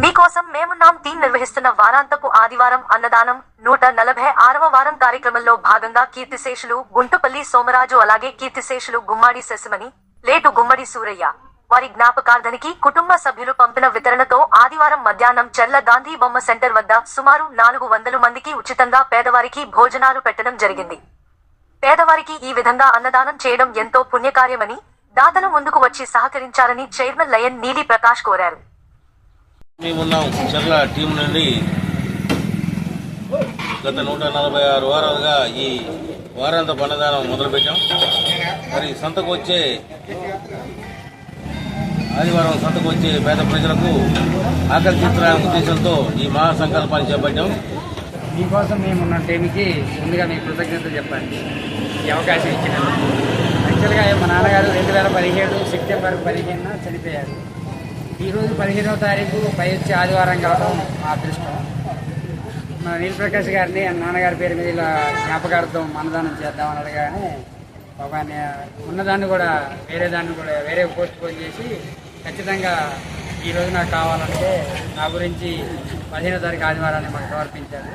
మీకోసం మేమున్నాం టీం నిర్వహిస్తున్న వారాంతపు ఆదివారం అన్నదానం నూట నలభై ఆరవ వారం కార్యక్రమంలో భాగంగా కీర్తిశేషులు గుంటుపల్లి సోమరాజు అలాగే కీర్తిశేషులు గుమ్మాడి శశిమణి లేటు గుమ్మడి సూరయ్య. వారి జ్ఞాపకార్థనికి కుటుంబ సభ్యులు పంపిన వితరణతో ఆదివారం మధ్యాహ్నం చెర్ల గాంధీ బొమ్మ సెంటర్ వద్ద సుమారు నాలుగు వందల మందికి ఉచితంగా పేదవారికి భోజనాలు పెట్టడం జరిగింది. పేదవారికి ఈ విధంగా అన్నదానం చేయడం ఎంతో పుణ్యకార్యమని దాతలు ముందుకు వచ్చి సహకరించాలని చైర్మన్ లయన్ నీలి ప్రకాష్ కోరారు. మేమున్నాం. చెర్ల టీం నుండి గత నూట నలభై ఆరు వారాలుగా ఈ వారాంత అన్నదానం మొదలుపెట్టాం. మరి సంతకు వచ్చే ఆదివారం సంతకు వచ్చే పేద ప్రజలకు ఆకలి తీర్చడానికి ఉద్దేశంతో ఈ మహాసంకల్పాన్ని చేపట్టాం. మీకోసం మేమున్న టీంకి టైంకి ముందుగా మీ కృతజ్ఞతలు చెప్పండి ఈ అవకాశం ఇచ్చినందుకు. యాక్చువల్గా మా నాన్నగారు రెండు వేల పదిహేడు సెప్టెంబర్ పదిహేనున చనిపోయారు. ఈరోజు పదిహేనవ తారీఖు పై వచ్చి ఆదివారం కావడం మా అదృష్టం. మన నీలప్రకాష్ గారిని నాన్నగారి పేరు మీద ఇలా జ్ఞాపకార్థం అన్నదానం చేద్దామని అడగానే ఒక ఉన్నదాన్ని కూడా వేరే దాన్ని కూడా వేరే పోస్ట్ పోన్ చేసి ఖచ్చితంగా ఈరోజు నాకు కావాలంటే నా గురించి పదిహేనో తారీఖు ఆదివారాన్ని మాకు సమర్పించారు.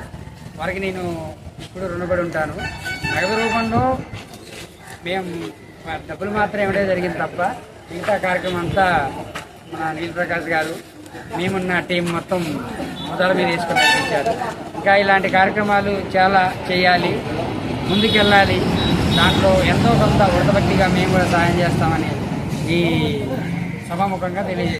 వారికి నేను ఇప్పుడు రుణపడి ఉంటాను. నగదు రూపంలో మేము డబ్బులు మాత్రం ఇవ్వడం జరిగింది తప్ప మిగతా కార్యక్రమం అంతా మన నీలప్రకాష్ గారు మేమున్న టీం మొత్తం మొదల మీద తీసుకుని నడిపించారు ఇంకా ఇలాంటి కార్యక్రమాలు చాలా చేయాలి ముందుకెళ్ళాలి. దాంట్లో ఎంతో కొంత వృతభక్తిగా మేము కూడా సహాయం చేస్తామని ఈ సభాముఖంగా తెలియజేస్తాం